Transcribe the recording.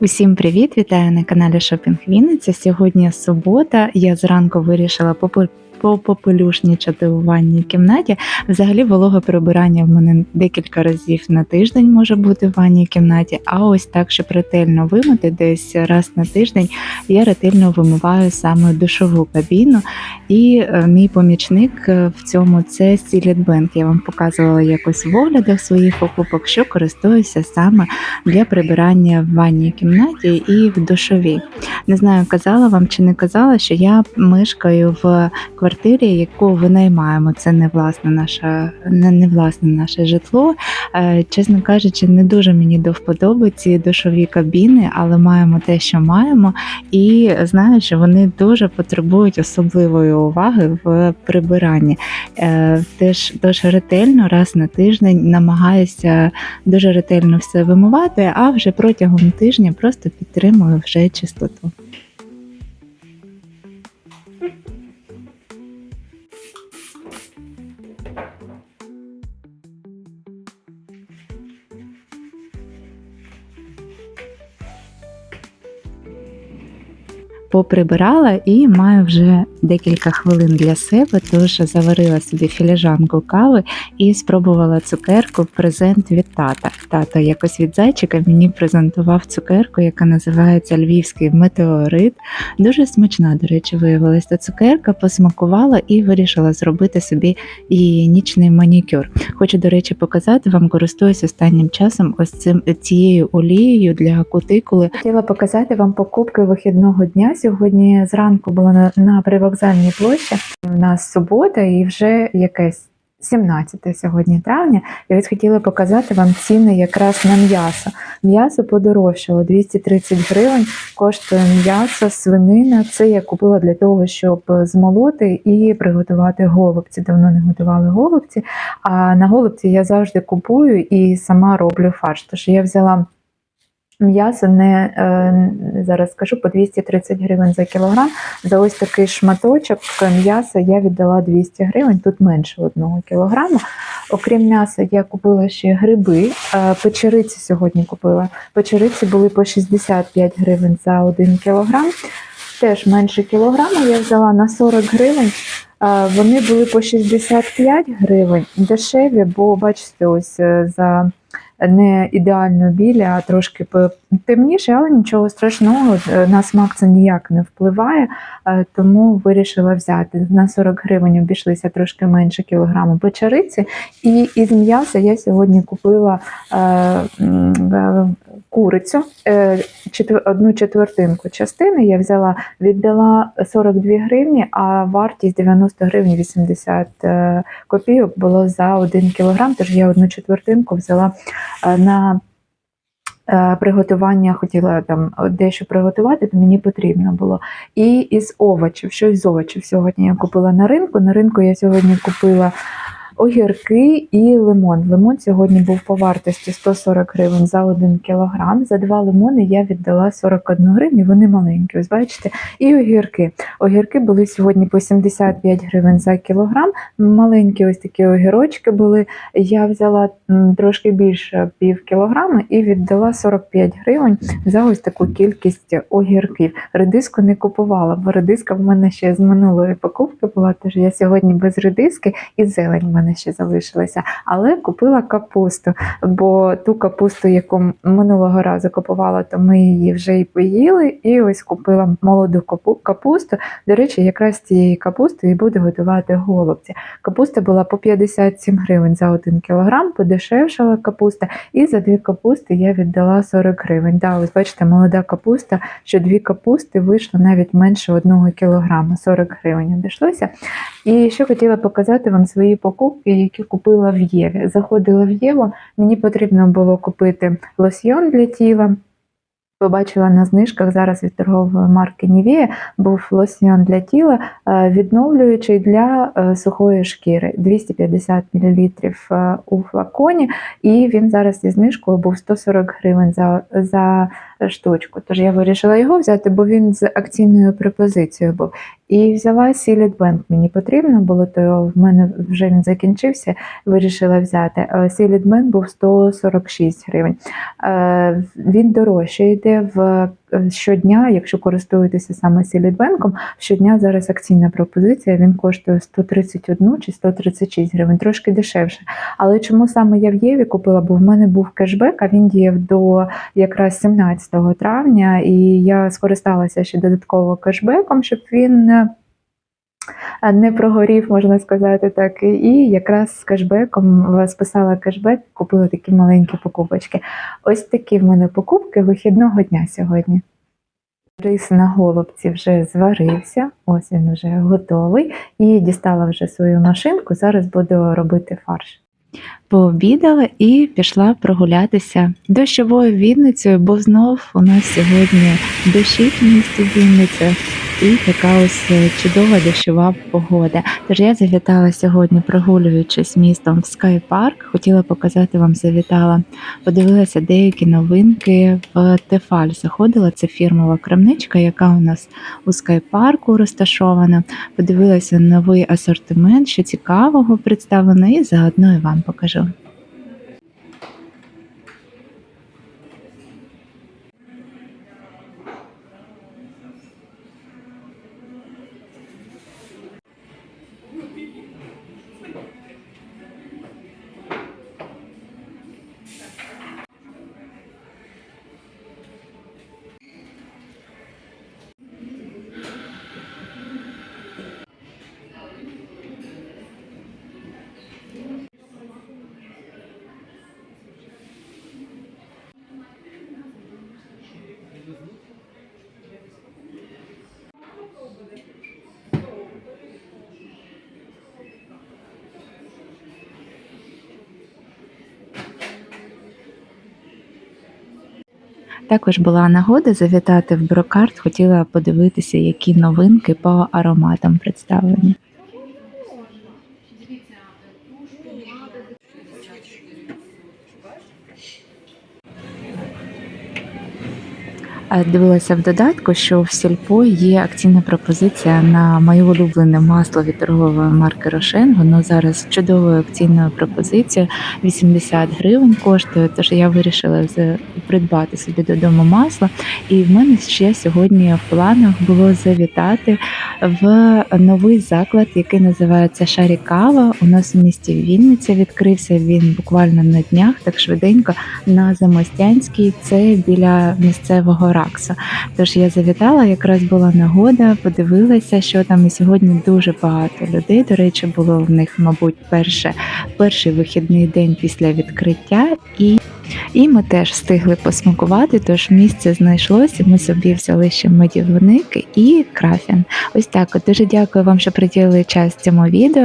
Усім привіт! Вітаю на каналі Шопінг Вінниця. Сьогодні субота. Я зранку вирішила попелюшнічати у ванній кімнаті. Взагалі, вологе прибирання в мене декілька разів на тиждень може бути в ванній кімнаті. А ось так, щоб ретельно вимити, десь раз на тиждень я ретельно вимиваю саме душову кабіну. І е, мій помічник е, в цьому це Сіліт Бенк. Я вам показувала якось в оглядах своїх покупок, що користуюся саме для прибирання в ванній кімнаті і в душовій. Не знаю, казала вам чи не казала, що я мешкаю в квартирі, яку винаймаємо. Це не власне наше, не, не власне наше житло. Е, Чесно кажучи, не дуже мені до вподоби ці душові кабіни, але маємо те, що маємо, і знаю, що вони дуже потребують особливої уваги в прибиранні. Е, Теж дуже ретельно раз на тиждень намагаюся дуже ретельно все вимивати, а вже протягом тижня просто підтримую вже чистоту. Поприбирала і маю вже декілька хвилин для себе, тож заварила собі філіжанку кави і спробувала цукерку в презент від тата. Тато якось від зайчика мені презентував цукерку, яка називається Львівський метеорит. Дуже смачна, до речі, виявилася та цукерка, посмакувала і вирішила зробити собі її нічний манікюр. Хочу, до речі, показати вам, користуюсь останнім часом ось цим цією олією для кутикули. Хотіла показати вам покупки вихідного дня. Сьогодні зранку була на, на привокзальній площі. У нас субота і вже якесь 17 сьогодні травня. Я ось хотіла показати вам ціни якраз на м'ясо. М'ясо подорожчало 230 гривень. Коштує м'ясо, свинина. Це я купила для того, щоб змолоти і приготувати голубці. Давно не готували голубці. А на голубці я завжди купую і сама роблю фарш. Тож я взяла. М'ясо не е, зараз скажу по 230 гривень за кілограм. За ось такий шматочок м'яса я віддала 200 гривень, тут менше одного кілограму. Окрім м'яса, я купила ще гриби. Е, печериці сьогодні купила. Печериці були по 65 гривень за 1 кілограм. Теж менше кілограма я взяла на 40 гривень. Е, Вони були по 65 гривень, дешеві, бо бачите, ось за не ідеально білі, а трошки темніші, але нічого страшного, е, на смак це ніяк не впливає, е, тому вирішила взяти. На 40 гривень обійшлися трошки менше кілограму печериці. І із м'яса я сьогодні купила е, курицю, е, одну четвертинку частини я взяла, віддала 42 гривні, а вартість 90 гривень 80 е, копійок було за 1 кілограм, тож я одну четвертинку взяла е, на приготування, хотіла там дещо приготувати, то мені потрібно було. І із овочів, щось з овочів сьогодні я купила на ринку. На ринку я сьогодні купила огірки і лимон. Лимон сьогодні був по вартості 140 гривень за 1 кілограм. За два лимони я віддала 41 гривню, вони маленькі, ось бачите. І огірки. Огірки були сьогодні по 75 гривень за кілограм. Маленькі ось такі огірочки були. Я взяла трошки більше пів кілограма і віддала 45 гривень за ось таку кількість огірків. Редиску не купувала, бо редиска в мене ще з минулої покупки була. Тож я сьогодні без редиски і зелень в мене ще залишилася. Але купила капусту, бо ту капусту, яку минулого разу купувала, то ми її вже і поїли. І ось купила молоду капусту. До речі, якраз цієї капусти і буду готувати голубці. Капуста була по 57 гривень за 1 кілограм, подешевшала капуста, і за дві капусти я віддала 40 гривень. Да, ось бачите, молода капуста, що дві капусти вийшло навіть менше 1 кілограма, 40 гривень обійшлося. І ще хотіла показати вам свої покупки, які купила в Єві. Заходила в Єву, мені потрібно було купити лосьйон для тіла. Побачила на знижках зараз від торгової марки Nivea був лосьйон для тіла, е, відновлюючий для е, сухої шкіри 250 мл е, у флаконі, і він зараз зі знижкою був 140 гривень за, за штучку. Тож я вирішила його взяти, бо він з акційною пропозицією був. І взяла Сілідбенк. Мені потрібно було, то в мене вже він закінчився, вирішила взяти. Сілідбенк був 146 гривень. Е, Він дорожче йде в щодня, якщо користуєтеся саме Сілідбенком, щодня зараз акційна пропозиція, він коштує 131 чи 136 гривень, трошки дешевше. Але чому саме я в Єві купила? Бо в мене був кешбек, а він діяв до якраз 17 травня, і я скористалася ще додатково кешбеком, щоб він е, не прогорів, можна сказати так. І якраз з кешбеком списала кешбек, купила такі маленькі покупочки. Ось такі в мене покупки вихідного дня сьогодні. Рис на голубці вже зварився, ось він вже готовий. І дістала вже свою машинку. Зараз буду робити фарш. Пообідала і пішла прогулятися дощовою Вінницею, бо знов у нас сьогодні дощить в місті Вінниця і така ось е, чудова дощова погода. Тож я завітала сьогодні, прогулюючись містом в Скайпарк. Хотіла показати вам, завітала, подивилася деякі новинки в Тефаль. Заходила це фірмова крамничка, яка у нас у Скайпарку розташована. Подивилася новий асортимент, що цікавого представлено, і заодно і вам покажу. Також була нагода завітати в Брокарт, хотіла подивитися, які новинки по ароматам представлені. Дивилася в додатку, що в Сільпо є акційна пропозиція на моє улюблене масло від торгової марки Рошен. Воно зараз чудовою акційною пропозицією 80 гривень коштує. Тож я вирішила придбати собі додому масло. І в мене ще сьогодні в планах було завітати в новий заклад, який називається Шарікава. У нас у місті Вінниця відкрився він буквально на днях, так швиденько на Замостянській. Це біля місцевого Ракса. Тож я завітала, якраз була нагода, подивилася, що там і сьогодні дуже багато людей. До речі, було в них, мабуть, перше, перший вихідний день після відкриття, і, і ми теж встигли посмакувати. Тож місце знайшлося. Ми собі взяли ще медівник і крафін. Ось так. Дуже дякую вам, що приділили час цьому відео.